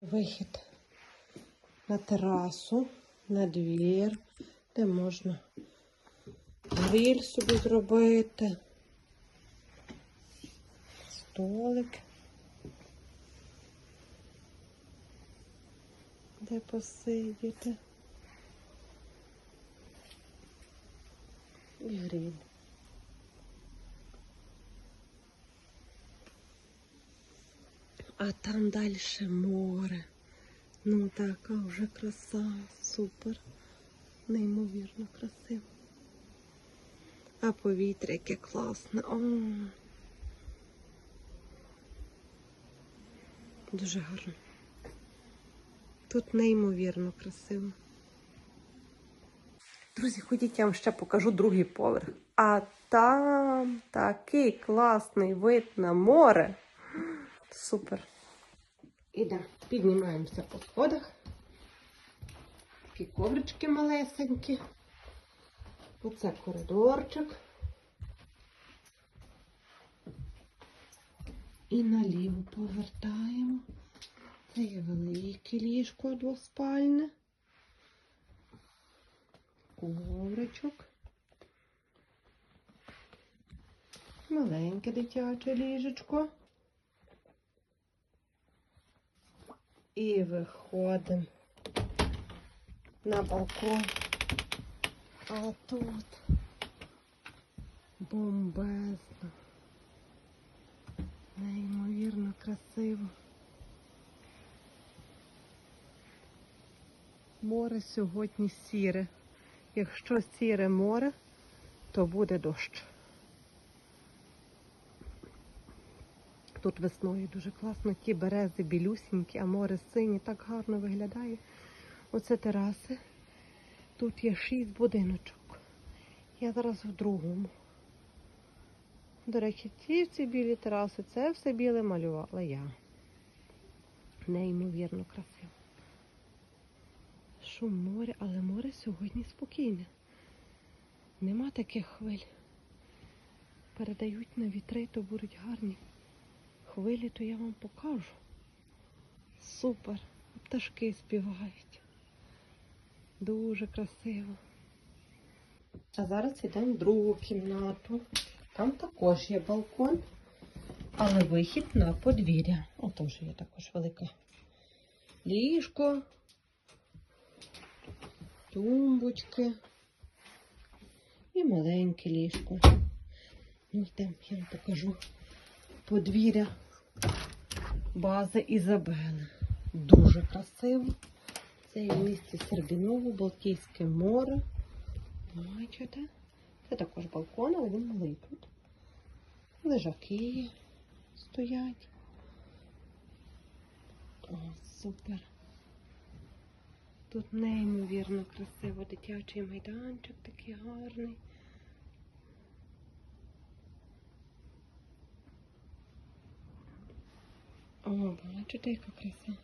Вихід на терасу, на двір, де можна гриль собі зробити, столик, де посидіти. І гриль. А там далі море. Ну така вже краса, супер. Неймовірно красиво. А повітря яке класне. О. Дуже гарно. Тут неймовірно красиво. Друзі, ходіть, я вам ще покажу другий поверх. А там такий класний вид на море. Супер. І Ідемо, піднімаємося по сходах. Такі коврички малесенькі. Оце коридорчик. І наліво повертаємо. Це є велике ліжко двоспальне. Ковричок. Маленьке дитяче ліжечко. І виходимо на балкон. А тут бомбезно. Неймовірно красиво. Море сьогодні сіре. Якщо сіре море, то буде дощ. Тут весною дуже класно, ті берези білюсінькі, а море синє, так гарно виглядає. Оце тераси. Тут є шість будиночок. Я зараз в другому. До речі, ці ці білі тераси, це все біле малювала я. Неймовірно красиво. Шум моря, але море сьогодні спокійне. Нема таких хвиль. Передають на вітри, то будуть гарні хвилі, то я вам покажу. Супер. Пташки співають. Дуже красиво. А зараз йдемо в другу кімнату. Там також є балкон, але вихід на подвір'я. О, теж є також велике ліжко, тумбочки і маленьке ліжко. Ну, йдемо, я вам покажу подвір'я бази Ізабели. Дуже красиво. Це є в місті Сербіново, Балтійське море. Бачите? Це також балкон, але він малий тут. Лежаки стоять. О, супер. Тут неймовірно красиво дитячий майданчик такий гарний. О, бачите, яка краса.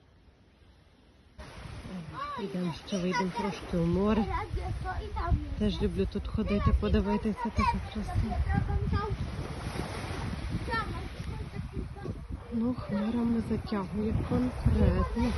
Ідемо ще вийдемо трошки у море. Теж люблю тут ходити, подивитися, така краса. Ну, хмарами затягує конкретно.